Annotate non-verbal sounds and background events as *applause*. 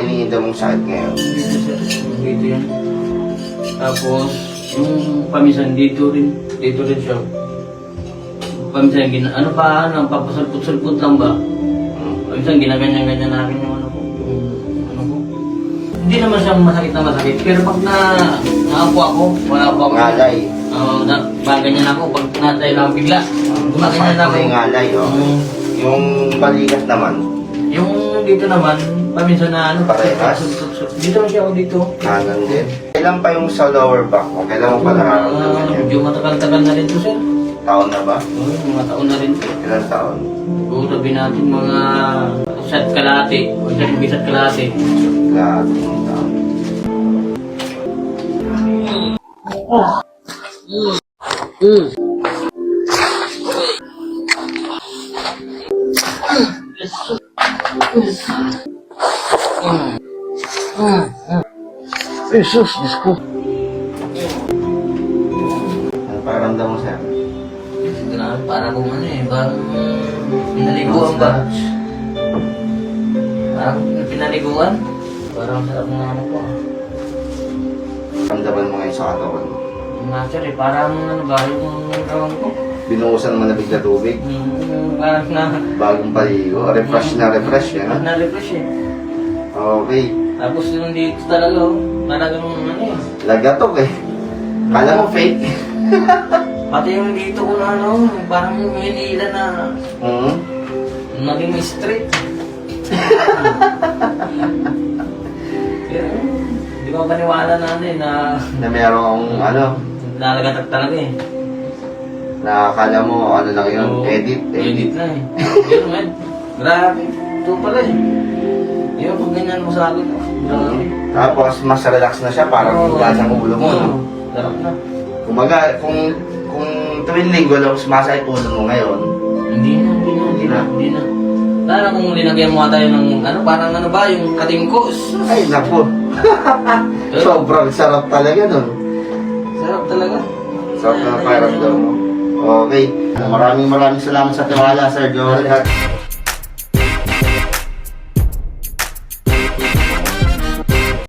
Iniinda mong sakit ngayon. Dito sir, dito yan. Tapos, yung pamisan dito rin, dito rin siya. Pamisan, gina, ano pa, ano, papasalpot-salpot lang ba? Hmm. Pamisan, ginaganyan-ganyan namin yung ano ko. Ano ko. Hindi naman siyang masakit na masakit, pero pag na, naapo ako, wala po ako. Ngalay. Oo, na, pag ganyan ako, pag natay lang bigla. Gumaganyan ako. na yung ngalay, oh. Mm. Yung balikat naman, Yung dito naman, paminsan na ano, Parehas? dito lang siya ako dito. kanan din. Kailan pa yung sa lower back mo? Kailan mo pa nararamdaman Ah, yan? Medyo matagal-tagal na rin to, sir. Taon na ba? Oo, mga taon na rin to. Ilan taon? Oo, sabi natin mga isa't kalate. O isa't isa't kalate. Lahat ng taon. Jesus, Diyos ko. Ano pakiramdam mo, sir? Grabe, para kung ano eh, parang pinaliguan ba? Parang pinaliguan? Parang sarap ng ano ko. ah. Ramdaman mo ngayon sa katawan mo. Yung master eh, parang ano ba, yung rawang ko. Binuhusan mo na bigla tubig. Yung parang na, Bagong paligo. Refresh na refresh yan. ha? na-refresh eh. Okay. Tapos yung dito talaga, oh, talagang ano eh. Lagatok eh. Kala mo fake. *laughs* Pati yung dito ko na ano, parang yung hinila na Hmm. naging straight. Pero, di ko paniwala na ano eh, na Na merong ano, nalagatak talaga eh. Na akala mo ano lang yun, Oo, edit. Edit na eh. Pero man, grabe. Ito pala eh. Yun, pag ganyan mo sa akin, oh, grabe. Tapos mas relax na siya, parang Oo. higa sa ulo mo. Oo, no? Sarap na. Kumaga, kung kung tuwing linggo lang sumasakit ulo mo ngayon, Hindi na, hindi na, hindi na, hindi na. Lalo kung linagyan mo tayo ng ano, parang ano ba, yung katingkos. ay naku, *laughs* sobrang sarap talaga nun. Sarap talaga. Sarap na pakiramdam mo. Okay. Maraming maraming salamat sa tiwala, Sir Joel.